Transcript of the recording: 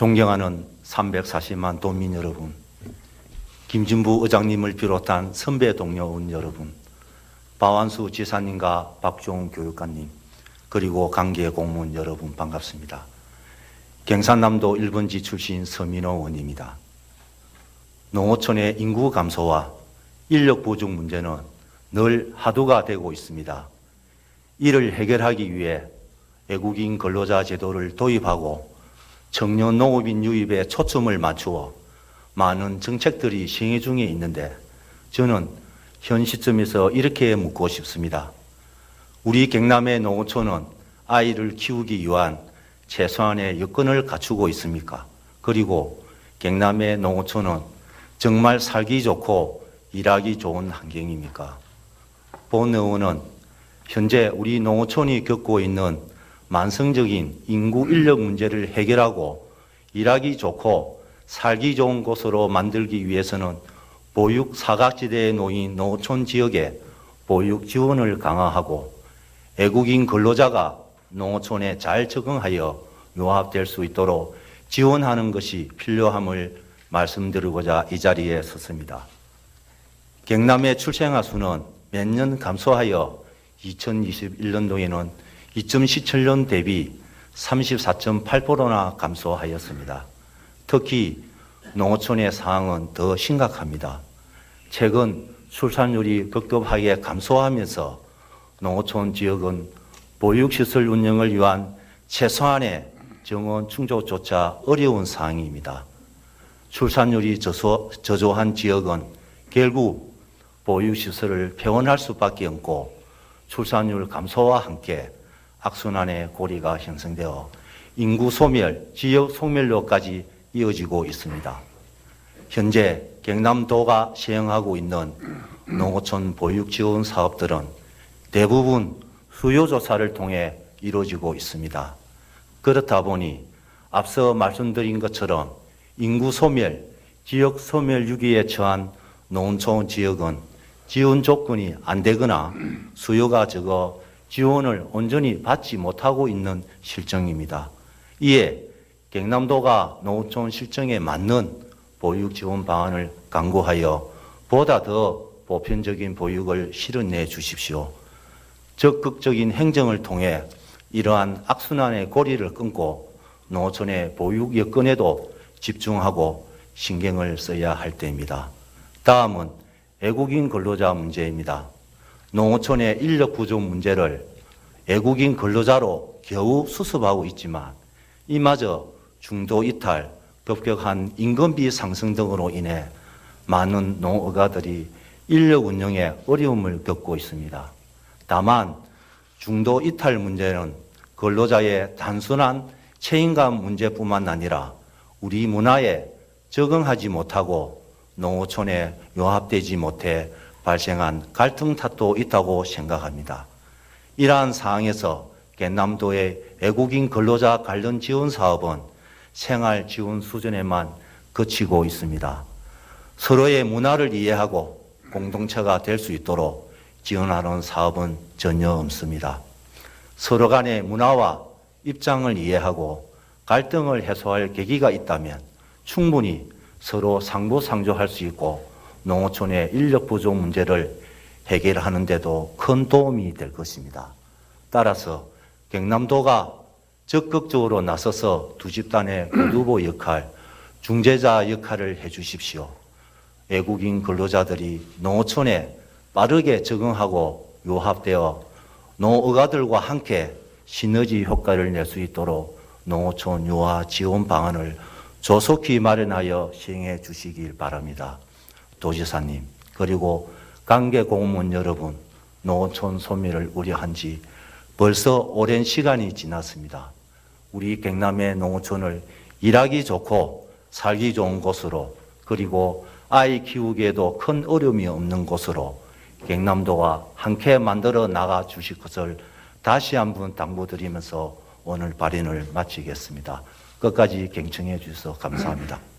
존경하는 340만 도민 여러분, 김진부 의장님을 비롯한 선배 동료원 여러분, 박완수 지사님과 박종 교육관님, 그리고 관계 공무원 여러분 반갑습니다. 경산남도 1번지 출신 서민호 의원입니다. 농어촌의 인구 감소와 인력 부족 문제는 늘 화두가 되고 있습니다. 이를 해결하기 위해 외국인 근로자 제도를 도입하고 청년 농업인 유입에 초점을 맞추어 많은 정책들이 시행 중에 있는데 저는 현 시점에서 이렇게 묻고 싶습니다. 우리 경남의 농어촌은 아이를 키우기 위한 최소한의 여건을 갖추고 있습니까? 그리고 경남의 농어촌은 정말 살기 좋고 일하기 좋은 환경입니까? 본 의원은 현재 우리 농어촌이 겪고 있는 만성적인 인구 인력 문제를 해결하고 일하기 좋고 살기 좋은 곳으로 만들기 위해서는 보육 사각지대에 놓인 농어촌 지역에 보육 지원을 강화하고 외국인 근로자가 농어촌에 잘 적응하여 요합될 수 있도록 지원하는 것이 필요함을 말씀드리고자 이 자리에 섰습니다. 경남의 출생아 수는 몇 년 감소하여 2021년도에는 2017년 대비 34.8%나 감소하였습니다. 특히 농어촌의 상황은 더 심각합니다. 최근 출산율이 급격하게 감소하면서 농어촌 지역은 보육시설 운영을 위한 최소한의 정원 충족조차 어려운 상황입니다. 출산율이 저소, 저조한 지역은 결국 보육시설을 폐원할 수밖에 없고 출산율 감소와 함께 악순환의 고리가 형성되어 인구 소멸, 지역 소멸로까지 이어지고 있습니다. 현재 경남도가 시행하고 있는 농어촌 보육 지원 사업들은 대부분 수요 조사를 통해 이루어지고 있습니다. 그렇다 보니 앞서 말씀드린 것처럼 인구 소멸, 지역 소멸 위기에 처한 농촌 지역은 지원 조건이 안 되거나 수요가 적어 지원을 온전히 받지 못하고 있는 실정입니다. 이에 경남도가 농촌 실정에 맞는 보육 지원 방안을 강구하여 보다 더 보편적인 보육을 실현내 주십시오. 적극적인 행정을 통해 이러한 악순환의 고리를 끊고 농어촌의 보육 여건에도 집중하고 신경을 써야 할 때입니다. 다음은 외국인 근로자 문제입니다. 농어촌의 인력 부족 문제를 외국인 근로자로 겨우 수습하고 있지만 이마저 중도 이탈, 급격한 인건비 상승 등으로 인해 많은 농어가들이 인력 운영에 어려움을 겪고 있습니다. 다만 중도 이탈 문제는 근로자의 단순한 책임감 문제뿐만 아니라 우리 문화에 적응하지 못하고 농어촌에 융합되지 못해 발생한 갈등 탓도 있다고 생각합니다. 이러한 상황에서 경남도의 외국인 근로자 관련 지원 사업은 생활 지원 수준에만 그치고 있습니다. 서로의 문화를 이해하고 공동체가 될 수 있도록 지원하는 사업은 전혀 없습니다. 서로 간의 문화와 입장을 이해하고 갈등을 해소할 계기가 있다면 충분히 서로 상부상조할 수 있고 농어촌의 인력 부족 문제를 해결하는 데도 큰 도움이 될 것입니다. 따라서 경남도가 적극적으로 나서서 두 집단의 교두보 역할, 중재자 역할을 해 주십시오. 외국인 근로자들이 농어촌에 빠르게 적응하고 요합되어 농어가들과 함께 시너지 효과를 낼 수 있도록 농어촌 유화 지원 방안을 조속히 마련하여 시행해 주시길 바랍니다. 도지사님, 그리고 관계 공무원 여러분, 농어촌 소멸을 우려한 지 벌써 오랜 시간이 지났습니다. 우리 경남의 농어촌을 일하기 좋고 살기 좋은 곳으로 그리고 아이 키우기에도 큰 어려움이 없는 곳으로 경남도와 함께 만들어 나가 주실 것을 다시 한번 당부드리면서 오늘 발언을 마치겠습니다. 끝까지 경청해 주셔서 감사합니다.